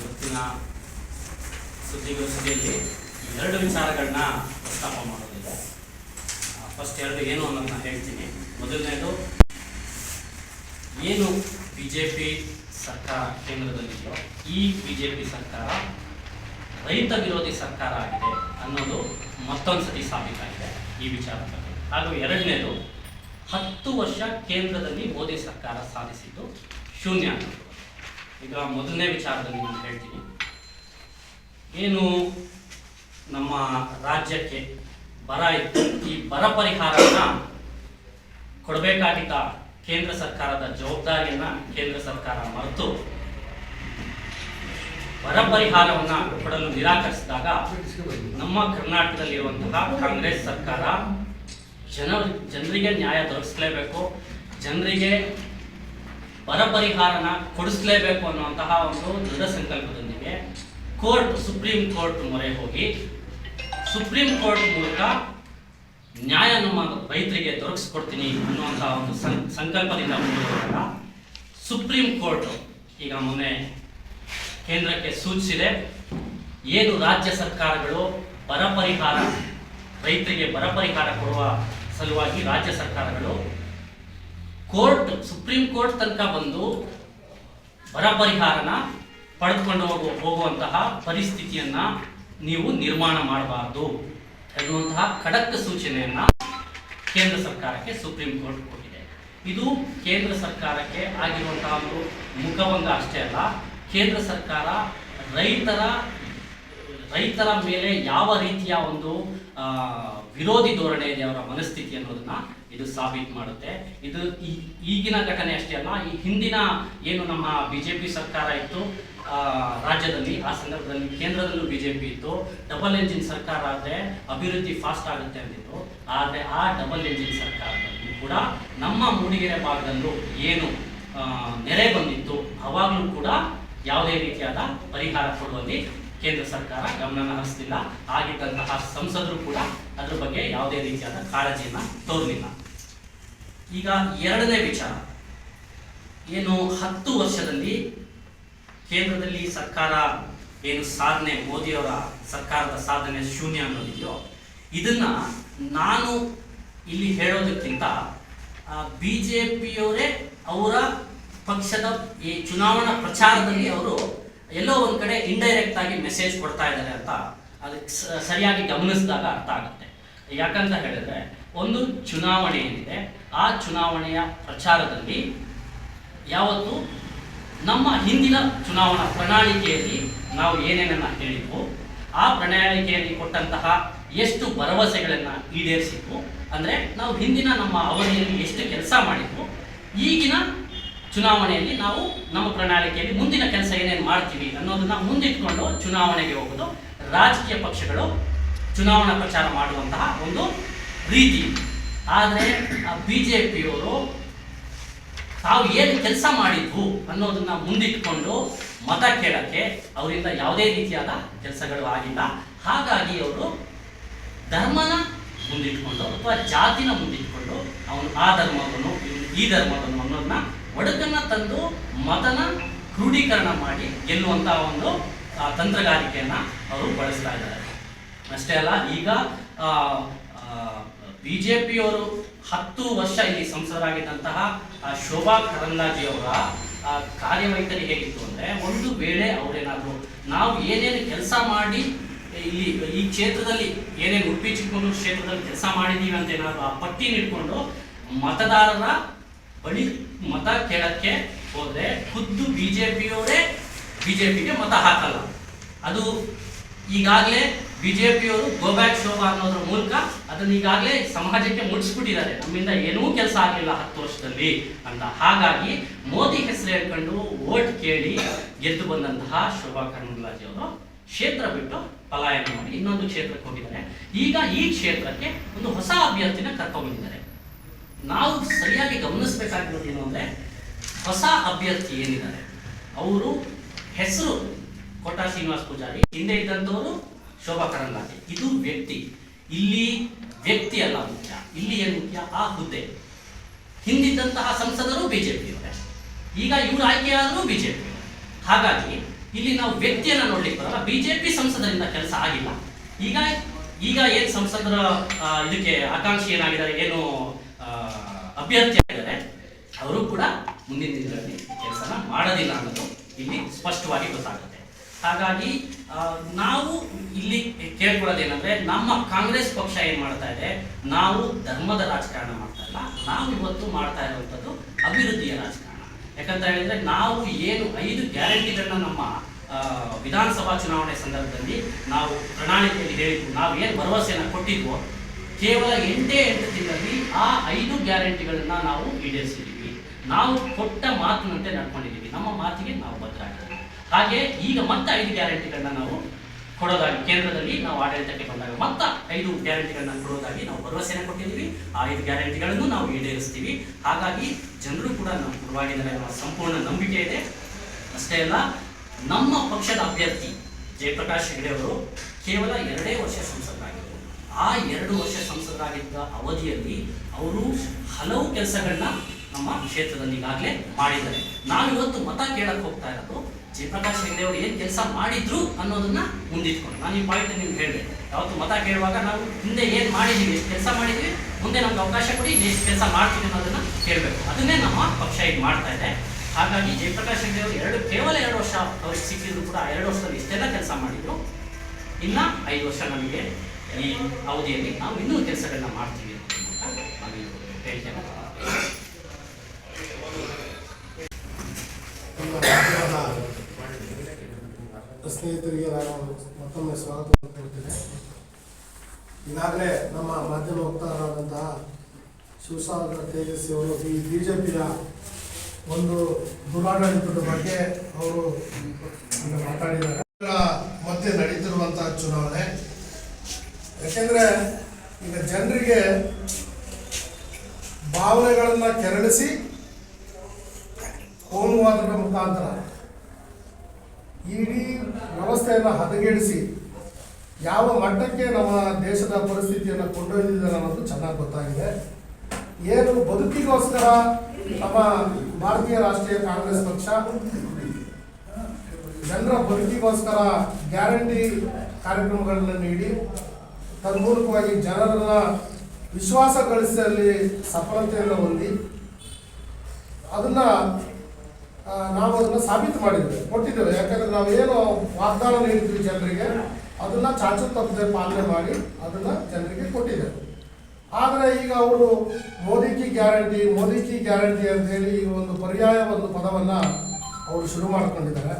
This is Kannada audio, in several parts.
ಇವತ್ತಿನ ಸುದ್ದಿಗೋಷ್ಠಿಯಲ್ಲಿ ಎರಡು ವಿಚಾರಗಳನ್ನ ಪ್ರಸ್ತಾಪ ಮಾಡೋದಿದೆ. ಫಸ್ಟ್ ಎರಡು ಏನು ಅನ್ನೋದನ್ನ ಹೇಳ್ತೀನಿ. ಮೊದಲನೇದು, ಏನು ಬಿ ಜೆ ಪಿ ಸರ್ಕಾರ ಕೇಂದ್ರದಲ್ಲಿದೆಯೋ, ಈ ಬಿ ಜೆ ಪಿ ಸರ್ಕಾರ ರೈತ ವಿರೋಧಿ ಸರ್ಕಾರ ಆಗಿದೆ ಅನ್ನೋದು ಮತ್ತೊಂದು ಸತಿ ಸಾಬೀತಾಗಿದೆ ಈ ವಿಚಾರದ ಬಗ್ಗೆ. ಹಾಗೂ ಎರಡನೇದು, ಹತ್ತು ವರ್ಷ ಕೇಂದ್ರದಲ್ಲಿ ಮೋದಿ ಸರ್ಕಾರ ಸಾಧಿಸಿದ್ದು ಶೂನ್ಯ ಅನ್ನೋದು. ಈಗ ಮೊದಲನೇ ವಿಚಾರದಲ್ಲಿ ನಾನು ಹೇಳ್ತೀನಿ. ಏನು ನಮ್ಮ ರಾಜ್ಯಕ್ಕೆ ಬರ ಇತ್ತು? ಈ ಬರ ಪರಿಹಾರವನ್ನ ಕೊಡಬೇಕಾಗಿದ್ದ ಕೇಂದ್ರ ಸರ್ಕಾರದ ಜವಾಬ್ದಾರಿಯನ್ನ ಕೇಂದ್ರ ಸರ್ಕಾರ ಮರೆತು ಬರ ಪರಿಹಾರವನ್ನ ಕೊಡಲು ನಿರಾಕರಿಸಿದಾಗ ನಮ್ಮ ಕರ್ನಾಟಕದಲ್ಲಿರುವಂತಹ ಕಾಂಗ್ರೆಸ್ ಸರ್ಕಾರ ಜನ ಜನರಿಗೆ ನ್ಯಾಯ ದೊರಕಿಸಲೇಬೇಕು. ಜನರಿಗೆ ಬರ ಪರಿಹಾರನ ಕೊಡಿಸಲೇಬೇಕು ಅನ್ನುವಂತಹ ಒಂದು ದೃಢ ಸಂಕಲ್ಪದೊಂದಿಗೆ ಕೋರ್ಟ್, ಸುಪ್ರೀಂ ಕೋರ್ಟ್ ಮೊರೆ ಹೋಗಿ, ಸುಪ್ರೀಂ ಕೋರ್ಟ್ ಮೂಲಕ ನ್ಯಾಯ ನಮ್ಮ ರೈತರಿಗೆ ದೊರಕಿಸ್ಕೊಡ್ತೀನಿ ಅನ್ನುವಂತಹ ಒಂದು ಸಂಕಲ್ಪದಿಂದ ಮುಂದುವರೆದಾಗ ಸುಪ್ರೀಂ ಕೋರ್ಟ್ ಈಗ ಮೊನ್ನೆ ಕೇಂದ್ರಕ್ಕೆ ಸೂಚಿಸಿದೆ. ಏನು ರಾಜ್ಯ ಸರ್ಕಾರಗಳು ಬರ ಪರಿಹಾರ ರೈತರಿಗೆ ಬರ ಪರಿಹಾರ ಕೊಡುವ ಸಲುವಾಗಿ ರಾಜ್ಯ ಸರ್ಕಾರಗಳು ಕೋರ್ಟ್, ಸುಪ್ರೀಂ ಕೋರ್ಟ್ ತನಕ ಬಂದು ಬರ ಪರಿಹಾರನ ಪಡೆದುಕೊಂಡು ಹೋಗುವ ಹೋಗುವಂತಹ ಪರಿಸ್ಥಿತಿಯನ್ನ ನೀವು ನಿರ್ಮಾಣ ಮಾಡಬಾರದು ಎನ್ನುವಂತಹ ಖಡಕ್ ಸೂಚನೆಯನ್ನ ಕೇಂದ್ರ ಸರ್ಕಾರಕ್ಕೆ ಸುಪ್ರೀಂ ಕೋರ್ಟ್ ಕೊಟ್ಟಿದೆ. ಇದು ಕೇಂದ್ರ ಸರ್ಕಾರಕ್ಕೆ ಆಗಿರುವಂತಹ ಒಂದು ಮುಖಭಂಗ ಅಷ್ಟೇ ಅಲ್ಲ, ಕೇಂದ್ರ ಸರ್ಕಾರ ರೈತರ ರೈತರ ಮೇಲೆ ಯಾವ ರೀತಿಯ ಒಂದು ವಿರೋಧಿ ಧೋರಣೆ ಇದೆ ಅವರ ಮನಸ್ಥಿತಿ ಅನ್ನೋದನ್ನ ಇದು ಸಾಬೀತು ಮಾಡುತ್ತೆ. ಇದು ಈಗಿನ ಘಟನೆ ಅಷ್ಟೇ ಅಲ್ಲ, ಈ ಹಿಂದಿನ ಏನು ನಮ್ಮ ಬಿಜೆಪಿ ಸರ್ಕಾರ ಇತ್ತು ರಾಜ್ಯದಲ್ಲಿ, ಆ ಸಂದರ್ಭದಲ್ಲಿ ಕೇಂದ್ರದಲ್ಲೂ ಬಿಜೆಪಿ ಇತ್ತು. ಡಬಲ್ ಎಂಜಿನ್ ಸರ್ಕಾರ ಆದರೆ ಅಭಿವೃದ್ಧಿ ಫಾಸ್ಟ್ ಆಗುತ್ತೆ ಅಂದಿತ್ತು. ಆದರೆ ಆ ಡಬಲ್ ಎಂಜಿನ್ ಸರ್ಕಾರದಲ್ಲಿ ಕೂಡ ನಮ್ಮ ಮೂಡಿಗೆರೆ ಭಾಗದಲ್ಲೂ ಏನು ನೆರೆ ಬಂದಿತ್ತು. ಅವಾಗಲೂ ಕೂಡ ಯಾವುದೇ ರೀತಿಯಾದ ಪರಿಹಾರ ಕೊಡುವಲ್ಲಿ ಕೇಂದ್ರ ಸರ್ಕಾರ ಗಮನ ಹರಿಸ್ತಿಲ್ಲ ಆಗಿದ್ದಂತಹ ಸಂಸದರು ಕೂಡ ಅದ್ರ ಬಗ್ಗೆ ಯಾವುದೇ ರೀತಿಯಾದ ಕಾಳಜಿಯನ್ನ ತೋರಲಿಲ್ಲ. ಈಗ ಎರಡನೇ ವಿಚಾರ. ಏನು ಹತ್ತು ವರ್ಷದಲ್ಲಿ ಕೇಂದ್ರದಲ್ಲಿ ಸರ್ಕಾರ ಏನು ಸಾಧನೆ, ಮೋದಿಯವರ ಸರ್ಕಾರದ ಸಾಧನೆ ಶೂನ್ಯ ಅನ್ನೋದಿದೆಯೋ, ಇದನ್ನ ನಾನು ಇಲ್ಲಿ ಹೇಳೋದಕ್ಕಿಂತ ಬಿ ಜೆ ಪಿಯವರೇ ಅವರ ಪಕ್ಷದ ಈ ಚುನಾವಣಾ ಪ್ರಚಾರದಲ್ಲಿ ಅವರು ಎಲ್ಲೋ ಒಂದು ಕಡೆ ಇಂಡೈರೆಕ್ಟ್ ಆಗಿ ಮೆಸೇಜ್ ಕೊಡ್ತಾ ಇದ್ದಾರೆ ಅಂತ ಅದಕ್ಕೆ ಸರಿಯಾಗಿ ಗಮನಿಸಿದಾಗ ಅರ್ಥ ಆಗುತ್ತೆ. ಯಾಕಂತ ಹೇಳಿದ್ರೆ, ಒಂದು ಚುನಾವಣೆ ಏನಿದೆ, ಆ ಚುನಾವಣೆಯ ಪ್ರಚಾರದಲ್ಲಿ ಯಾವತ್ತು ನಮ್ಮ ಹಿಂದಿನ ಚುನಾವಣಾ ಪ್ರಣಾಳಿಕೆಯಲ್ಲಿ ನಾವು ಏನೇನನ್ನು ಹೇಳಿದ್ವು, ಆ ಪ್ರಣಾಳಿಕೆಯಲ್ಲಿ ಕೊಟ್ಟಂತಹ ಎಷ್ಟು ಭರವಸೆಗಳನ್ನು ಈಡೇರಿಸಿದ್ವು, ಅಂದ್ರೆ ನಾವು ಹಿಂದಿನ ನಮ್ಮ ಅವಧಿಯಲ್ಲಿ ಎಷ್ಟು ಕೆಲಸ ಮಾಡಿದ್ವು, ಈಗಿನ ಚುನಾವಣೆಯಲ್ಲಿ ನಾವು ನಮ್ಮ ಪ್ರಣಾಳಿಕೆಯಲ್ಲಿ ಮುಂದಿನ ಕೆಲಸ ಏನೇನು ಮಾಡ್ತೀವಿ ಅನ್ನೋದನ್ನ ಮುಂದಿಟ್ಕೊಂಡು ಚುನಾವಣೆಗೆ ಹೋಗೋದು. ರಾಜಕೀಯ ಪಕ್ಷಗಳು ಚುನಾವಣಾ ಪ್ರಚಾರ ಮಾಡುವಂತಹ ಒಂದು ರೀತಿ. ಆದರೆ ಬಿ ಜೆ ಪಿಯವರು ತಾವು ಏನು ಕೆಲಸ ಮಾಡಿದ್ವು ಅನ್ನೋದನ್ನ ಮುಂದಿಟ್ಕೊಂಡು ಮತ ಕೇಳಕ್ಕೆ ಅವರಿಂದ ಯಾವುದೇ ರೀತಿಯಾದ ಕೆಲಸಗಳು ಆಗಿಲ್ಲ. ಹಾಗಾಗಿ ಅವರು ಧರ್ಮನ ಮುಂದಿಟ್ಕೊಂಡು ಅಥವಾ ಜಾತಿನ ಮುಂದಿಟ್ಕೊಂಡು ಅವನು ಆ ಧರ್ಮವನ್ನು, ಈ ಧರ್ಮವನ್ನು ಒಡಕನ್ನ ತಂದು ಮತನ ಕ್ರೂಢೀಕರಣ ಮಾಡಿ ಗೆಲ್ಲುವಂತಹ ಒಂದು ತಂತ್ರಗಾರಿಕೆಯನ್ನ ಅವರು ಬಳಸ್ತಾ ಇದ್ದಾರೆ. ಅಷ್ಟೇ ಅಲ್ಲ, ಈಗ ಬಿ ಜೆ ಪಿಯವರು ಹತ್ತು ವರ್ಷ ಇಲ್ಲಿ ಸಂಸದರಾಗಿದ್ದಂತಹ ಶೋಭಾ ಕರಂದಾಜಿಯವರ ಕಾರ್ಯವೈಖರಿ ಹೇಗಿತ್ತು ಅಂದ್ರೆ ಒಂದು ವೇಳೆ ಅವರೇನಾದ್ರು, ನಾವು ಏನೇನು ಕೆಲಸ ಮಾಡಿ, ಇಲ್ಲಿ, ಈ ಕ್ಷೇತ್ರದಲ್ಲಿ ಏನೇನು ಉಡುಪಿ ಚಿಕ್ಕಮಗಳೂರು ಕ್ಷೇತ್ರದಲ್ಲಿ ಕೆಲಸ ಮಾಡಿದೀವಿ ಅಂತ ಏನಾದ್ರು ಆ ಪಟ್ಟಿ ಇಟ್ಕೊಂಡು ಮತದಾರರ ಬಳಿ ಮತ ಕೇಳಕ್ಕೆ ಹೋದ್ರೆ ಖುದ್ದು ಬಿಜೆಪಿಯವರೇ ಬಿಜೆಪಿಗೆ ಮತ ಹಾಕಲ್ಲ. ಅದು ಈಗಾಗಲೇ ಬಿಜೆಪಿಯವರು ಗೋಬ್ಯಾಕ್ ಶೋಭಾ ಅನ್ನೋದ್ರ ಮೂಲಕ ಅದನ್ನ ಈಗಾಗಲೇ ಸಮಾಜಕ್ಕೆ ಮುಡಿಸ್ಬಿಟ್ಟಿದ್ದಾರೆ. ನಮ್ಮಿಂದ ಏನೂ ಕೆಲಸ ಆಗಲಿಲ್ಲ ಹತ್ತು ವರ್ಷದಲ್ಲಿ ಅಂತ. ಹಾಗಾಗಿ ಮೋದಿ ಹೆಸರು ಹೇಳ್ಕೊಂಡು ಓಟ್ ಕೇಳಿ ಗೆದ್ದು ಬಂದಂತಹ ಶೋಭಾ ಕರಂದ್ಲಾಜೆ ಅವರು ಕ್ಷೇತ್ರ ಬಿಟ್ಟು ಪಲಾಯನ ಮಾಡಿ ಇನ್ನೊಂದು ಕ್ಷೇತ್ರಕ್ಕೆ ಹೋಗಿದ್ದಾರೆ. ಈಗ ಈ ಕ್ಷೇತ್ರಕ್ಕೆ ಒಂದು ಹೊಸ ಅಭ್ಯರ್ಥಿನ ಕರ್ಕೊಂಡ್ಬಂದಿದ್ದಾರೆ ನಾವು ಸರಿಯಾಗಿ ಗಮನಿಸಬೇಕಾಗಿರೋದು ಏನು ಅಂದರೆ ಹೊಸ ಅಭ್ಯರ್ಥಿ ಏನಿದ್ದಾರೆ? ಅವರು ಹೆಸರು ಕೋಟಾ ಶ್ರೀನಿವಾಸ್ ಪೂಜಾರಿ, ಹಿಂದೆ ಇದ್ದಂಥವರು ಶೋಭಾ ಕರಂದ್ಲಾಜೆ. ಇದು ವ್ಯಕ್ತಿ. ಇಲ್ಲಿ ವ್ಯಕ್ತಿ ಅಲ್ಲ ಮುಖ್ಯ. ಇಲ್ಲಿ ಏನು ಮುಖ್ಯ? ಆ ಹುದ್ದೆ. ಹಿಂದಿದ್ದಂತಹ ಸಂಸದರು ಬಿಜೆಪಿಯವರೇ. ಈಗ ಇವರು ಆಯ್ಕೆಯಾದರೂ ಬಿಜೆಪಿ. ಹಾಗಾಗಿ ಇಲ್ಲಿ ನಾವು ವ್ಯಕ್ತಿಯನ್ನು ನೋಡ್ಲಿಕ್ಕೆ ಬರಲ್ಲ. ಬಿಜೆಪಿ ಸಂಸದರಿಂದ ಕೆಲಸ ಆಗಿಲ್ಲ. ಈಗ ಈಗ ಏನು ಸಂಸದರ ಇದಕ್ಕೆ ಆಕಾಂಕ್ಷಿ ಏನಾಗಿದ್ದಾರೆ? ಏನು ಅಭ್ಯರ್ಥಿ ಆಗಿದ್ದಾರೆ ಅವರು ಕೂಡ ಮುಂದಿನ ದಿನಗಳಲ್ಲಿ ಕೆಲಸನ ಮಾಡೋದಿಲ್ಲ ಅನ್ನೋದು ಇಲ್ಲಿ ಸ್ಪಷ್ಟವಾಗಿ ಗೊತ್ತಾಗುತ್ತೆ. ಹಾಗಾಗಿ ನಾವು ಇಲ್ಲಿ ಕೇಳ್ಕೊಳ್ಳೋದೇನಂದ್ರೆ, ನಮ್ಮ ಕಾಂಗ್ರೆಸ್ ಪಕ್ಷ ಏನು ಮಾಡ್ತಾ ಇದೆ? ನಾವು ಧರ್ಮದ ರಾಜಕಾರಣ ಮಾಡ್ತಾ ಇಲ್ಲ. ನಾವು ಇವತ್ತು ಮಾಡ್ತಾ ಇರುವಂಥದ್ದು ಅಭಿವೃದ್ಧಿಯ ರಾಜಕಾರಣ. ಯಾಕಂತ ಹೇಳಿದ್ರೆ, ನಾವು ಏನು ಐದು ಗ್ಯಾರಂಟಿಗಳನ್ನ ನಮ್ಮ ವಿಧಾನಸಭಾ ಚುನಾವಣೆ ಸಂದರ್ಭದಲ್ಲಿ ನಾವು ಪ್ರಣಾಳಿಕೆಯಲ್ಲಿ ಹೇಳಿದ್ವು. ನಾವು ಏನು ಭರವಸೆಯನ್ನು ಕೊಟ್ಟಿದ್ವೋ ಕೇವಲ ಎಂಟೇ ಎಂಟು ತಿಂಗಳಲ್ಲಿ ಆ ಐದು ಗ್ಯಾರಂಟಿಗಳನ್ನ ನಾವು ಈಡೇರಿಸಿದ್ದೀವಿ ನಾವು ಕೊಟ್ಟ ಮಾತಿನಂತೆ ನಡ್ಕೊಂಡಿದ್ದೀವಿ ನಮ್ಮ ಮಾತಿಗೆ ನಾವು ಬದ್ಧರಾಗಿದ್ದೀವಿ ಹಾಗೆ ಈಗ ಮತ್ತೆ ಐದು ಗ್ಯಾರಂಟಿಗಳನ್ನ ನಾವು ಕೊಡೋದಾಗಿ, ಕೇಂದ್ರದಲ್ಲಿ ನಾವು ಆಡಳಿತಕ್ಕೆ ಬಂದಾಗ ಮತ್ತೆ ಐದು ಗ್ಯಾರಂಟಿಗಳನ್ನ ಕೊಡೋದಾಗಿ ನಾವು ಭರವಸೆಯನ್ನು ಕೊಟ್ಟಿದ್ದೀವಿ. ಆ ಐದು ಗ್ಯಾರಂಟಿಗಳನ್ನು ನಾವು ಈಡೇರಿಸ್ತೀವಿ. ಹಾಗಾಗಿ ಜನರು ಕೂಡ ನಮ್ಮ ಅನ್ನೋ ಸಂಪೂರ್ಣ ನಂಬಿಕೆ ಇದೆ. ಅಷ್ಟೇ ಅಲ್ಲ, ನಮ್ಮ ಪಕ್ಷದ ಅಭ್ಯರ್ಥಿ ಜಯಪ್ರಕಾಶ್ ಹೆಗಡೆ ಅವರು ಕೇವಲ ಎರಡೇ ವರ್ಷ ಸಂಸದರಾಗಿದ್ದರು ಆ ಎರಡು ವರ್ಷ ಸಂಸದರಾಗಿದ್ದ ಅವಧಿಯಲ್ಲಿ ಅವರು ಹಲವು ಕೆಲಸಗಳನ್ನ ನಮ್ಮ ಕ್ಷೇತ್ರದಲ್ಲಿ ಈಗಾಗಲೇ ಮಾಡಿದ್ದಾರೆ. ನಾವಿವತ್ತು ಮತ ಕೇಳಕ್ಕೆ ಹೋಗ್ತಾ ಇರೋದು ಜಯಪ್ರಕಾಶ್ ಹೆಗ್ಡೆ ಅವರು ಏನು ಕೆಲಸ ಮಾಡಿದ್ರು ಅನ್ನೋದನ್ನ ಮುಂದಿಟ್ಕೊಂಡು ನಾನು ಈ ಪಾಯಿಂಟ್ ನಿಮ್ಗೆ ಹೇಳಿದೆ. ಯಾವತ್ತು ಮತ ಕೇಳುವಾಗ ನಾವು ಹಿಂದೆ ಏನು ಮಾಡಿದ್ದೀವಿ ಎಷ್ಟು ಕೆಲಸ ಮಾಡಿದ್ವಿ, ಮುಂದೆ ನಮ್ಗೆ ಅವಕಾಶ ಕೊಡಿ ಎಷ್ಟು ಕೆಲಸ ಮಾಡ್ತೀವಿ ಅನ್ನೋದನ್ನ ಹೇಳಬೇಕು. ಅದನ್ನೇ ನಮ್ಮ ಪಕ್ಷ ಈಗ ಮಾಡ್ತಾ ಇದೆ. ಹಾಗಾಗಿ ಜಯಪ್ರಕಾಶ್ ಹೆಗ್ಡೆ ಅವರು ಎರಡು, ಕೇವಲ ಎರಡು ವರ್ಷ ಅವ್ರಿಗೆ ಸಿಕ್ಕಿದ್ರು ಕೂಡ ಎರಡು ವರ್ಷದಲ್ಲಿ ಇಷ್ಟೆಲ್ಲ ಕೆಲಸ ಮಾಡಿದ್ರು? ಇನ್ನ ಐದು ವರ್ಷ ನಮಗೆ ಈ ಅವಧಿಯಲ್ಲಿ ನಾವು ಇನ್ನೂ ಕೆಲಸಗಳನ್ನ ಮಾಡ್ತೀವಿ ಅಂತ ನಾನು ಹೇಳ್ತೇನೆ. ಸ್ನೇಹಿತರಿಗೆ ನಾನು ಮತ್ತೊಮ್ಮೆ ಸ್ವಾಗತ ಕೊಡ್ತೇನೆ ಈಗಾಗಲೇ ನಮ್ಮ ಮಾಧ್ಯಮ ವಕ್ತಾರರಾದಂತಹ ಶಿವಸಾಗರ ತೇಜಸ್ವಿ ಅವರು ಈ ಬಿ ಜೆ ಪಿಯ ಒಂದು ದುರಾಡಳಿತದ ಬಗ್ಗೆ ಅವರು ಮಾತಾಡಿದ್ದಾರೆ. ಮತ್ತೆ ನಡೀತಿರುವಂತಹ ಚುನಾವಣೆ ಯಾಕೆಂದ್ರೆ ಈಗ ಜನರಿಗೆ ಭಾವನೆಗಳನ್ನ ಕೆರಳಿಸಿ ಕೋಮುವಾದದ ಮುಖಾಂತರ ಇಡೀ ವ್ಯವಸ್ಥೆಯನ್ನು ಹದಗೆಡಿಸಿ ಯಾವ ಮಟ್ಟಕ್ಕೆ ನಮ್ಮ ದೇಶದ ಪರಿಸ್ಥಿತಿಯನ್ನು ಕೊಂಡೊಯ್ದಿದ್ದಾರೆ ಅನ್ನೋದು ಚೆನ್ನಾಗಿ ಗೊತ್ತಾಗಿದೆ. ಏನು ಬದುಕಿಗೋಸ್ಕರ ನಮ್ಮ ಭಾರತೀಯ ರಾಷ್ಟ್ರೀಯ ಕಾಂಗ್ರೆಸ್ ಪಕ್ಷ ಜನರ ಬದುಕಿಗೋಸ್ಕರ ಗ್ಯಾರಂಟಿ ಕಾರ್ಯಕ್ರಮಗಳನ್ನು ನೀಡಿ ತನ್ಮೂಲಕವಾಗಿ ಜನರನ್ನ ವಿಶ್ವಾಸ ಗಳಿಸಲ್ಲಿ ಸಫಲತೆಯನ್ನು ಹೊಂದಿ, ಅದನ್ನ ನಾವು ಅದನ್ನ ಸಾಬೀತು ಮಾಡಿದ್ದೇವೆ, ಕೊಟ್ಟಿದ್ದೇವೆ. ಯಾಕಂದ್ರೆ ನಾವು ಏನು ವಾಗ್ದಾನ ನೀಡಿದ್ವಿ ಜನರಿಗೆ, ಅದನ್ನ ಚಾಚು ತಪ್ಪದೆ ಪಾಲನೆ ಮಾಡಿ ಅದನ್ನ ಜನರಿಗೆ ಕೊಟ್ಟಿದ್ದೇವೆ. ಆದರೆ ಈಗ ಅವರು ಮೋದಿ ಕಿ ಗ್ಯಾರಂಟಿ ಮೋದಿ ಕಿ ಗ್ಯಾರಂಟಿ ಅಂತ ಹೇಳಿ ಈ ಒಂದು ಪರ್ಯಾಯ, ಒಂದು ಪದವನ್ನ ಅವರು ಶುರು ಮಾಡ್ಕೊಂಡಿದ್ದಾರೆ.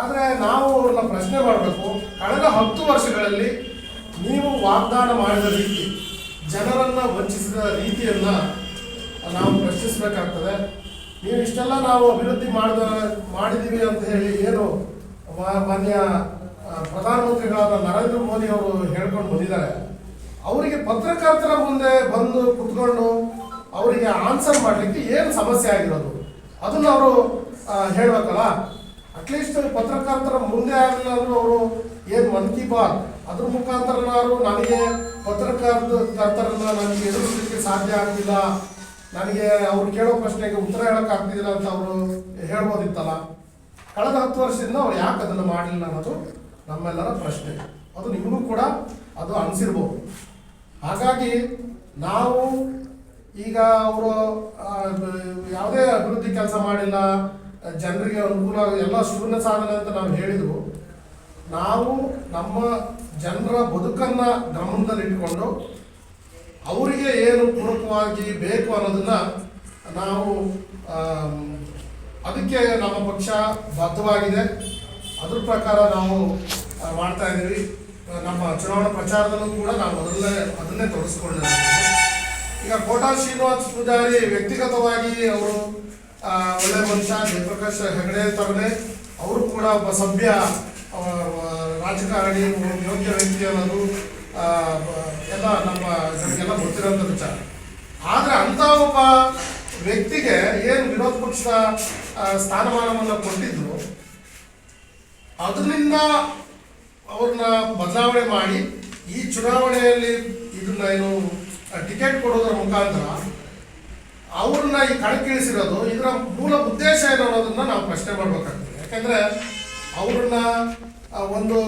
ಆದರೆ ನಾವು ಅವ್ರನ್ನ ಪ್ರಶ್ನೆ ಮಾಡಬೇಕು, ಕಳೆದ ಹತ್ತು ವರ್ಷಗಳಲ್ಲಿ ನೀವು ವಾಗ್ದಾನ ಮಾಡಿದ ರೀತಿ, ಜನರನ್ನ ವಂಚಿಸಿದ ರೀತಿಯನ್ನ ನಾವು ಪ್ರಶ್ನಿಸಬೇಕಾಗ್ತದೆ. ನೀವು ಇಷ್ಟೆಲ್ಲ ನಾವು ಅಭಿವೃದ್ಧಿ ಮಾಡಿದ ಮಾಡಿದ್ದೀವಿ ಅಂತ ಹೇಳಿ ಏನು ಮಾನ್ಯ ಪ್ರಧಾನಮಂತ್ರಿಗಳಾದ ನರೇಂದ್ರ ಮೋದಿ ಅವರು ಹೇಳ್ಕೊಂಡು ಬಂದಿದ್ದಾರೆ. ಅವರಿಗೆ ಪತ್ರಕರ್ತರ ಮುಂದೆ ಬಂದು ಕುತ್ಕೊಂಡು ಅವರಿಗೆ ಆನ್ಸರ್ ಮಾಡಲಿಕ್ಕೆ ಏನು ಸಮಸ್ಯೆ ಆಗಿರೋದು? ಅದನ್ನು ಅವರು ಹೇಳಬೇಕಲ್ಲ. ಅಟ್ಲೀಸ್ಟ್ ಪತ್ರಕರ್ತರ ಮುಂದೆ ಆಗಲಿಲ್ಲ ಅಂದರೂ ಅವರು ಏನು ಮನ್ ಕಿ ಬಾತ್ ಅದ್ರ ಮುಖಾಂತರನಾದ್ರು ನನಗೆ ಪತ್ರಕರ್ತರನ್ನ ನನಗೆ ಎದುರಿಸಲಿಕ್ಕೆ ಸಾಧ್ಯ ಆಗ್ತಿಲ್ಲ ನನಗೆ ಅವ್ರು ಕೇಳೋ ಪ್ರಶ್ನೆಗೆ ಉತ್ತರ ಹೇಳಕ್ ಆಗ್ತಿದಿಲ್ಲ ಅಂತ ಅವರು ಹೇಳ್ಬೋದಿತ್ತಲ್ಲ. ಕಳೆದ ಹತ್ತು ವರ್ಷದಿಂದ ಅವ್ರು ಯಾಕೆ ಅದನ್ನು ಮಾಡಲಿಲ್ಲ ಅನ್ನೋದು ನಮ್ಮೆಲ್ಲರ ಪ್ರಶ್ನೆ. ಅದು ನಿಮಗೂ ಕೂಡ ಅದು ಅನಿಸಿರ್ಬೋದು. ಹಾಗಾಗಿ ನಾವು ಈಗ ಅವರು ಯಾವುದೇ ಅಭಿವೃದ್ಧಿ ಕೆಲಸ ಮಾಡಿಲ್ಲ, ಜನರಿಗೆ ಅನುಕೂಲ ಎಲ್ಲ ಶೂನ್ಯ ಸಾಧನೆ ಅಂತ ನಾವು ಹೇಳಿದ್ರು ನಾವು ನಮ್ಮ ಜನರ ಬದುಕನ್ನ ಗಮನದಲ್ಲಿಟ್ಟುಕೊಂಡು ಅವರಿಗೆ ಏನು ಪೂರಕವಾಗಿ ಬೇಕು ಅನ್ನೋದನ್ನ ನಾವು ಅದಕ್ಕೆ ನಮ್ಮ ಪಕ್ಷ ಬದ್ಧವಾಗಿದೆ. ಅದ್ರ ಪ್ರಕಾರ ನಾವು ಮಾಡ್ತಾ ಇದ್ದೀವಿ. ನಮ್ಮ ಚುನಾವಣಾ ಪ್ರಚಾರದಲ್ಲೂ ಕೂಡ ನಾವು ಅದನ್ನೇ ಅದನ್ನೇ ತೊಡಗಿಸ್ಕೊಂಡಿದ್ದೀವಿ. ಈಗ ಕೋಟಾ ಶ್ರೀನಿವಾಸ್ ಪೂಜಾರಿ ವ್ಯಕ್ತಿಗತವಾಗಿ ಅವರು ಒಳ್ಳೆ ಮನುಷ್ಯ, ಜಯಪ್ರಕಾಶ್ ಹೆಗಡೆ ಥರನೇ ಅವರು ಕೂಡ ಒಬ್ಬ ಸಭ್ಯ ರಾಜಕಾರಣಿ ಯೋಗ್ಯ ವ್ಯಕ್ತಿ ಅನ್ನೋದು ಎಲ್ಲ ನಮ್ಮ ಜನಕ್ಕೆಲ್ಲ ಗೊತ್ತಿರೋಂಥ ವಿಚಾರ. ಆದರೆ ಅಂತ ಒಬ್ಬ ವ್ಯಕ್ತಿಗೆ ಏನು ವಿರೋಧ ಪಕ್ಷದ ಸ್ಥಾನಮಾನವನ್ನು ಕೊಟ್ಟಿದ್ರು, ಅದರಿಂದ ಅವ್ರನ್ನ ಬದಲಾವಣೆ ಮಾಡಿ ಈ ಚುನಾವಣೆಯಲ್ಲಿ ಇದನ್ನ ಏನು ಟಿಕೆಟ್ ಕೊಡೋದ್ರ ಮುಖಾಂತರ ಅವ್ರನ್ನ ಈ ಕಣಕ್ಕಿಳಿಸಿರೋದು ಇದರ ಮೂಲ ಉದ್ದೇಶ ಏನು ಅನ್ನೋದನ್ನ ನಾವು ಪ್ರಶ್ನೆ ಮಾಡ್ಬೇಕಾಗ್ತದೆ. ಯಾಕಂದ್ರೆ ಅವ್ರನ್ನ ಒಂದು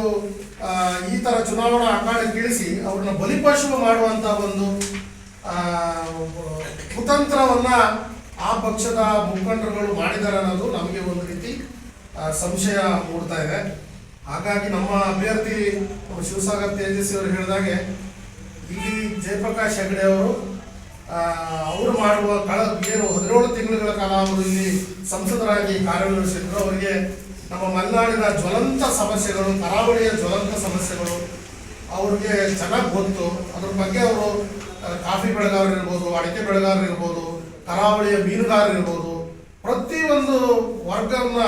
ಈ ಥರ ಚುನಾವಣಾ ಅಖಾಡಕ್ಕಿಳಿಸಿ ಅವ್ರನ್ನ ಬಲಿಪಶು ಮಾಡುವಂಥ ಒಂದು ಕುತಂತ್ರವನ್ನು ಆ ಪಕ್ಷದ ಮುಖಂಡರುಗಳು ಮಾಡಿದ್ದಾರೆ ಅನ್ನೋದು ನಮಗೆ ಒಂದು ರೀತಿ ಸಂಶಯ ಮೂಡ್ತಾ ಇದೆ. ಹಾಗಾಗಿ ನಮ್ಮ ಅಭ್ಯರ್ಥಿ ಶಿವಸಾಗರ್ ತೇಜಸ್ವಿ ಅವರು ಹೇಳಿದಾಗೆ ಇಲ್ಲಿ ಜಯಪ್ರಕಾಶ್ ಹೆಗಡೆ ಅವರು ಅವರು ಮಾಡುವ ಕಳ, ಏನು ಹದಿನೇಳು ತಿಂಗಳುಗಳ ಕಾಲ ಅವರು ಇಲ್ಲಿ ಸಂಸದರಾಗಿ ಕಾರ್ಯನಿರ್ವಹಿಸಿದ್ರು. ಅವರಿಗೆ ನಮ್ಮ ಮಲೆನಾಡಿನ ಜ್ವಲಂತ ಸಮಸ್ಯೆಗಳು, ಕರಾವಳಿಯ ಜ್ವಲಂತ ಸಮಸ್ಯೆಗಳು, ಅವ್ರಿಗೆ ಚೆನ್ನಾಗಿ ಗೊತ್ತು. ಅದ್ರ ಬಗ್ಗೆ ಅವರು ಕಾಫಿ ಬೆಳೆಗಾರರು ಇರ್ಬೋದು, ಅಡಿಕೆ ಬೆಳೆಗಾರರು ಇರ್ಬೋದು, ಕರಾವಳಿಯ ಮೀನುಗಾರರು ಇರ್ಬೋದು, ಪ್ರತಿಯೊಂದು ವರ್ಗವನ್ನ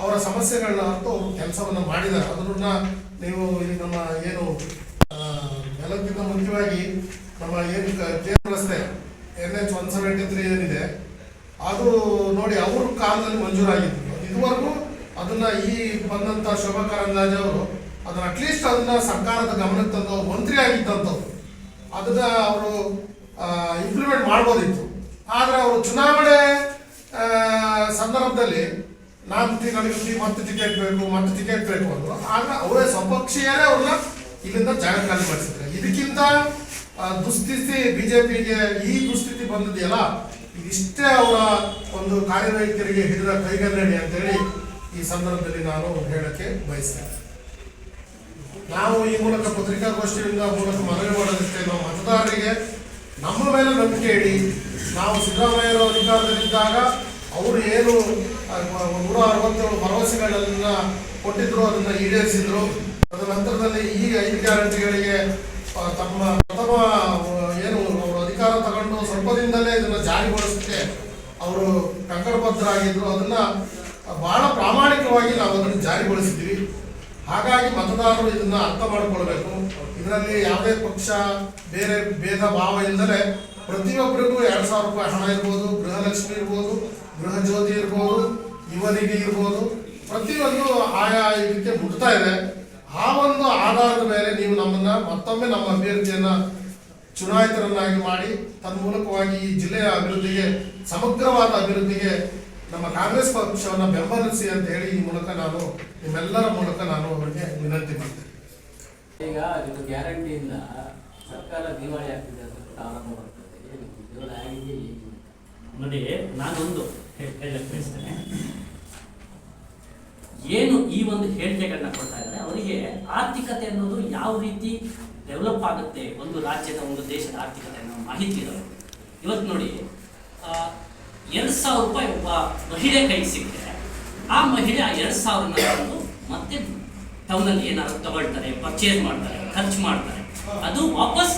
ಅವರ ಸಮಸ್ಯೆಗಳನ್ನ ಅರ್ಥ ಅವರು ಕೆಲಸವನ್ನು ಮಾಡಿದ್ದಾರೆ. ಅದನ್ನ ನೀವು ಇಲ್ಲಿ ನಮ್ಮ ಏನು ಎಲ್ಲಕ್ಕಿಂತ ಮುಖ್ಯವಾಗಿ ನಮ್ಮ ಏನು ಕೇಂದ್ರ ರಸ್ತೆ N H one seventy three ಏನಿದೆ, ಅದು ನೋಡಿ ಅವ್ರ ಕಾಲದಲ್ಲಿ ಮಂಜೂರಾಗಿತ್ತು. ಇದುವರೆಗೂ ಅದನ್ನ ಈ ಬಂದಂತ ಶೋಭಾ ಕಾರಂದಾಜ್ ಅವರು ಅದನ್ನ ಅಟ್ಲೀಸ್ಟ್ ಅದನ್ನ ಸರ್ಕಾರದ ಗಮನಕ್ಕೆ ತಂದು ಮಂತ್ರಿ ಆಗಿದ್ದಂಥವ್ರು. ಅದನ್ನ ಅವರು ಇಂಪ್ಲಿಮೆಂಟ್ ಮಾಡ್ಬೋದಿತ್ತು. ಆದ್ರೆ ಅವರು ಚುನಾವಣೆ ಸಂದರ್ಭದಲ್ಲಿ ನಾನು ನನಗೆ ಮತ್ತೆ ಟಿಕೆಟ್ ಬೇಕು, ಮತ್ತೆ ಟಿಕೆಟ್ ಬೇಕು ಅಂದ್ರು. ಆಗ ಅವರೇ ಸ್ವಪಕ್ಷೀಯರೇ ಅವ್ರನ್ನ ಇಲ್ಲಿಂದ ಜಾಗ ಖಾಲಿ ಮಾಡಿಸಿದ್ರೆ. ಇದಕ್ಕಿಂತ ದುಸ್ಥಿತಿ ಬಿಜೆಪಿಗೆ ಈ ದುಸ್ಥಿತಿ ಬಂದಿದೆಯಲ್ಲ, ಇದಿಷ್ಟೇ ಅವರ ಒಂದು ಕಾರ್ಯನಿರ್ವಹಿಕರಿಗೆ ಹಿಡಿದ ಕೈಗನ್ನಡಿ ಅಂತೇಳಿ ಈ ಸಂದರ್ಭದಲ್ಲಿ ನಾನು ಹೇಳಕ್ಕೆ ಬಯಸ್ತೇನೆ. ನಾವು ಈ ಮೂಲಕ ಪತ್ರಿಕಾಗೋಷ್ಠಿಯಿಂದ ಮೂಲಕ ಮನವಿ ಮಾಡೋದಕ್ಕೆ ನಾವು ಮತದಾರರಿಗೆ ನಮ್ಮ ಮೇಲೆ ನಂಬಿಕೆ ಇಡಿ, ನಾವು ಸಿದ್ದರಾಮಯ್ಯರ ಅಧಿಕಾರದಲ್ಲಿದ್ದಾಗ ಅವರು ಏನು ನೂರ ಅರವತ್ತೇಳು ಭರವಸೆಗಳನ್ನ ಕೊಟ್ಟಿದ್ರು, ಅದನ್ನ ಈಡೇರಿಸಿದ್ರು. ಅದರ ನಂತರದಲ್ಲಿ ಈ ಐದು ಗ್ಯಾರಂಟಿಗಳಿಗೆ ತಮ್ಮ ಪ್ರಥಮ, ಏನು, ಅವರು ಅಧಿಕಾರ ತಗೊಂಡು ಸ್ವಲ್ಪದಿಂದಲೇ ದಿನದಲ್ಲೇ ಇದನ್ನ ಜಾರಿಗೊಳಿಸಕ್ಕೆ ಅವರು ಕಂಕಣಬದ್ಧರಾಗಿದ್ರು. ಅದನ್ನ ಬಹಳ ಪ್ರಾಮಾಣಿಕವಾಗಿ ನಾವು ಅದನ್ನು ಜಾರಿಗೊಳಿಸಿದ್ವಿ ಹಾಗಾಗಿ ಮತದಾರರು ಇದನ್ನ ಅರ್ಥ ಮಾಡಿಕೊಳ್ಬೇಕು. ಇದರಲ್ಲಿ ಯಾವುದೇ ಪಕ್ಷ, ಬೇರೆ ಭೇದ ಭಾವ ಇಲ್ಲದೆ ಪ್ರತಿಯೊಬ್ಬರಿಗೂ ಎರಡ್ ಸಾವಿರ ರೂಪಾಯಿ ಹಣ ಇರ್ಬೋದು, ಗೃಹಲಕ್ಷ್ಮಿ ಇರ್ಬೋದು ಗೃಹ ಜ್ಯೋತಿ ಇರ್ಬೋದು ಯುವನಿಗೆ ಇರ್ಬೋದು. ಪ್ರತಿಯೊಂದು ಆಯಾ ಇದಕ್ಕೆ ಮುಟ್ತಾ ಇದೆ. ಆ ಒಂದು ಆಧಾರದ ಮೇಲೆ ನೀವು ನಮ್ಮನ್ನ ಮತ್ತೊಮ್ಮೆ ನಮ್ಮ ಅಭ್ಯರ್ಥಿಯನ್ನ ಚುನಾಯಿತರನ್ನಾಗಿ ಮಾಡಿ, ತನ್ಮೂಲಕವಾಗಿ ಈ ಜಿಲ್ಲೆಯ ಅಭಿವೃದ್ಧಿಗೆ, ಸಮಗ್ರವಾದ ಅಭಿವೃದ್ಧಿಗೆ ನಮ್ಮ ಕಾಂಗ್ರೆಸ್ ಪಕ್ಷವನ್ನು ಬೆಂಬಲಿಸಿ ಅಂತ ಹೇಳಿ ಈ ಮೂಲಕ ನಾನು ನಿಮ್ಮೆಲ್ಲರ ಮೂಲಕ ನಾನು ಅವರಿಗೆ ವಿನಂತಿ ಮಾಡ್ತೇನೆ. ಈಗ ಇದು ಗ್ಯಾರಂಟಿಯಿಂದ ಸರ್ಕಾರ ದಿವಾಳಿ ಆಗ್ತಿದೆ ಅಂತ ಬರ್ತದೆ? ನೋಡಿ ನಾನೊಂದು ಹೇ- ಹೇಳಕ್ ಬಯಸ್ತೇನೆ. ಏನು ಈ ಒಂದು ಹೇಳಿಕೆಗಳನ್ನ ಕೊಡ್ತಾ ಇದ್ದಾರೆ ಅವರಿಗೆ ಆರ್ಥಿಕತೆ ಅನ್ನೋದು ಯಾವ ರೀತಿ ಡೆವಲಪ್ ಆಗುತ್ತೆ ಒಂದು ರಾಜ್ಯದ ಒಂದು ದೇಶದ ಆರ್ಥಿಕತೆ ಅನ್ನೋ ಮಾಹಿತಿ ಇರೋದು. ಇವತ್ತು ನೋಡಿ ಆ, ಎರಡು ಸಾವಿರ ರೂಪಾಯಿ ಒಬ್ಬ ಮಹಿಳೆ ಕೈಗೆ ಸಿಕ್ಕರೆ ಆ ಮಹಿಳೆ ಆ ಎರಡು ಸಾವಿರನ ತಂದು ಮತ್ತೆ ಟೌನಲ್ಲಿ ಏನಾದ್ರು ತಗೊಳ್ತಾರೆ ಪರ್ಚೇಸ್ ಮಾಡ್ತಾರೆ, ಖರ್ಚು ಮಾಡ್ತಾರೆ. ಅದು ವಾಪಸ್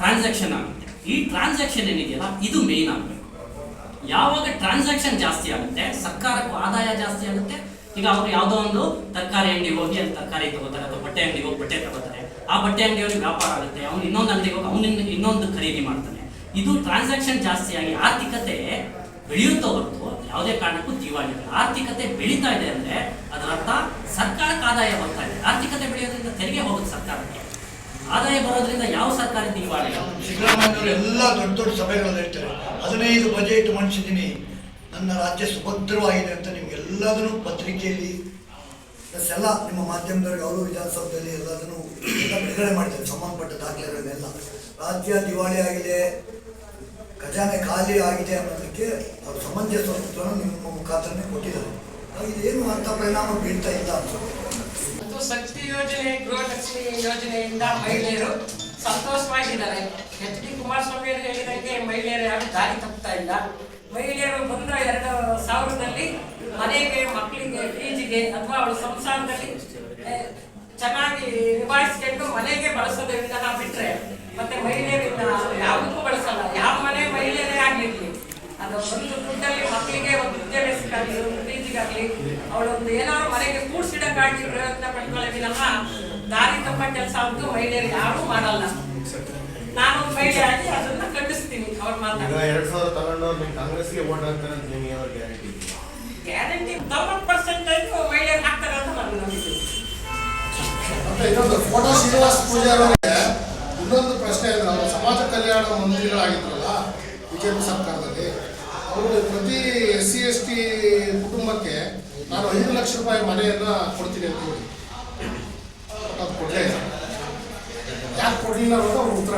ಟ್ರಾನ್ಸಾಕ್ಷನ್ ಆಗುತ್ತೆ. ಈ ಟ್ರಾನ್ಸಾಕ್ಷನ್ ಏನಿದೆಯಲ್ಲ, ಇದು ಮೇನ್ ಆಗಬೇಕು. ಯಾವಾಗ ಟ್ರಾನ್ಸಾಕ್ಷನ್ ಜಾಸ್ತಿ ಆಗುತ್ತೆ, ಸರ್ಕಾರಕ್ಕೂ ಆದಾಯ ಜಾಸ್ತಿ ಆಗುತ್ತೆ. ಈಗ ಅವರು ಯಾವುದೋ ಒಂದು ತರಕಾರಿ ಅಂಗಡಿಗೆ ಹೋಗಿ, ಅಲ್ಲಿ ತರಕಾರಿ ತಗೋತಾರೆ, ಅಥವಾ ಬಟ್ಟೆ ಅಂಗಡಿಗೆ ಹೋಗಿ ಬಟ್ಟೆ ತಗೋತಾರೆ. ಆ ಬಟ್ಟೆ ಅಂಗಡಿಯವ್ರಿಗೆ ವ್ಯಾಪಾರ ಆಗುತ್ತೆ, ಅವ್ನು ಇನ್ನೊಂದು ಅಂಗಡಿಗೆ ಹೋಗಿ ಅವನಿಂದ ಇನ್ನೊಂದು ಖರೀದಿ ಮಾಡ್ತಾನೆ. ಇದು ಟ್ರಾನ್ಸಾಕ್ಷನ್ ಜಾಸ್ತಿಯಾಗಿ ಆರ್ಥಿಕತೆ ಬೆಳೆಯುತ್ತಾ ಹೊರತು ಯಾವುದೇ ಕಾರಣಕ್ಕೂ ದಿವಾಳಿ ಇಲ್ಲ. ಆರ್ಥಿಕತೆ ಬೆಳೀತಾ ಇದೆ ಅಂದ್ರೆ ಅದರ ಅರ್ಥ ಸರ್ಕಾರಕ್ಕೆ ಆದಾಯ ಬರ್ತಾ ಇದೆ ಆರ್ಥಿಕತೆ ಬೆಳೆಯೋದ್ರಿಂದ ತೆರಿಗೆ ಹೋಗುತ್ತೆ ಸರ್ಕಾರಕ್ಕೆ ಆದಾಯ ಬರೋದ್ರಿಂದ ಯಾವ ಸರ್ಕಾರ ದಿವಾಳಿ ಇಲ್ಲ. ಸಿದ್ದರಾಮಯ್ಯವರು ಎಲ್ಲ ದೊಡ್ಡ ದೊಡ್ಡ ಸಭೆಗಳಲ್ಲಿ ಹೇಳ್ತಾರೆ, ಹದಿನೈದು ಬಜೆಟ್ ಮಂಡಿಸಿದ್ದೀನಿ, ನನ್ನ ರಾಜ್ಯ ಸುಭದ್ರವಾಗಿದೆ ಅಂತ ನಿಮ್ಗೆಲ್ಲದನ್ನು ಪತ್ರಿಕೆಯಲ್ಲಿ, ಪ್ಲಸ್ ಎಲ್ಲ ನಿಮ್ಮ ಮಾಧ್ಯಮದವರಿಗೆ ಅವರು ವಿಧಾನಸೌಧದಲ್ಲಿ ಎಲ್ಲದನ್ನು ಎಲ್ಲ ಬಿಡುಗಡೆ ಮಾಡಿದ್ದಾರೆ, ಸಂಬಂಧಪಟ್ಟ ದಾಖಲೆಗಳನ್ನೆಲ್ಲ ರಾಜ್ಯ ದಿವಾಳಿ ಆಗಿದೆ ಖಜಾನೆ ಖಾಲಿ ಆಗಿದೆ ಅನ್ನೋದಕ್ಕೆ ಅವರು ಸಮಂಜಸ ಉತ್ತರವನ್ನು ನಿಮ್ಮ ಮುಖಾಂತರನೇ ಕೊಟ್ಟಿದ್ದಾರೆ. ಇದೇನು ಅಂತ ಪರಿಣಾಮ ಬೀಳ್ತಾ ಇಲ್ಲ ಮತ್ತು ಶಕ್ತಿ ಯೋಜನೆ ಗೃಹಲಕ್ಷ್ಮಿ ಯೋಜನೆಯಿಂದ ಮಹಿಳೆಯರು ಸಂತೋಷವಾಗಿದ್ದಾರೆ. ಎಚ್ ಡಿ ಕುಮಾರಸ್ವಾಮಿ ಅವರು ಹೇಳಿದಂಗೆ ಮಹಿಳೆಯರು ಯಾರು ದಾರಿ ತಪ್ಪುತ್ತಾ ಇಲ್ಲ. ಮಹಿಳೆಯರು ಬಂದ ಎರಡು ಸಾವಿರದಲ್ಲಿ ಮನೆಗೆ, ಮಕ್ಕಳಿಗೆ, ಫೀಜಿಗೆ ಅಥವಾ ಅವಳು ಸಂಸಾರದಲ್ಲಿ ಚೆನ್ನಾಗಿ ನಿಭಾಯಿಸ್ಕೊಂಡು ಮನೆಗೆ ಬಳಸೋದ್ರಿಂದ ಬಿಟ್ರೆ ಮತ್ತೆ ಮಹಿಳೆಯರಿಂದ ಯಾವುದಕ್ಕೂ ಬಳಸಲ್ಲ. ಯಾವ ಮನೆ ಮಹಿಳೆಯರೇ ಆಗಿರಲಿ ಅದು ಒಂದು ದುಡ್ಡಲ್ಲಿ ಮಕ್ಕಳಿಗೆ ಒಂದು ವಿದ್ಯಾಭ್ಯಾಸಕ್ಕಾಗಲಿ ಒಂದು ಪ್ರೀತಿಗಾಗ್ಲಿ ಅವಳೊಂದು ಏನಾದ್ರು ಮನೆಗೆ ಕೂಡ್ಸಿಡಕ್ಕಾಗಿ ಪ್ರಯತ್ನ ಪಟ್ಕೊಳ್ಳೋ ವಿನಃ ದಾರಿ ತಪ್ಪ ಕೆಲಸ ಅಂತೂ ಮಹಿಳೆಯರು ಯಾರೂ ಮಾಡಲ್ಲ. ನಾನು ಮಹಿಳೆ ಆಗಿ ಅದನ್ನ ಕಟ್ಟಿಸ್ತೀನಿ ಅವ್ರ ಎರಡ್ ಸಾವಿರ ನಿಮ್ ಕಾಂಗ್ರೆಸ್ಗೆ ವೋಟ್ ಹಾಕ್ತಾರೆ ಅಂತ ನಿಮ್ಗೆ ಯಾವ ಗ್ಯಾರಂಟಿ ಗ್ಯಾರಂಟಿ ತೊಂಬತ್ತು ಪರ್ಸೆಂಟೇಜ್ ಮಹಿಳೆಯರು ಹಾಕ್ತಾರೆ ಅಂತ ನಾನು ನಂಬಿದ್ದೀನಿ. ಮತ್ತೆ ಇನ್ನೊಂದು ಫೋಟೋ ಶ್ರೀನಿವಾಸ್ ಪೂಜಾರಿ ಅವರಿಗೆ ಇನ್ನೊಂದು ಪ್ರಶ್ನೆ ಅಂದ್ರೆ ಅವರು ಸಮಾಜ ಕಲ್ಯಾಣ ಮಂತ್ರಿಗಳಾಗಿದ್ರಲ್ಲ, ಬಿಜೆಪಿ ಸರ್ಕಾರದಲ್ಲಿ, ಅವರು ಪ್ರತಿ ಎಸ್ ಸಿ, ಎಸ್ ಟಿ ಕುಟುಂಬಕ್ಕೆ ನಾನು ಐದು ಲಕ್ಷ ರೂಪಾಯಿ ಮನೆಯನ್ನ ಕೊಡ್ತೀನಿ ಅಂತ ಹೇಳಿ. ಅದು ಯಾಕೆ ಕೊಡಲಿಲ್ಲ ಅವ್ರು ಉತ್ತರ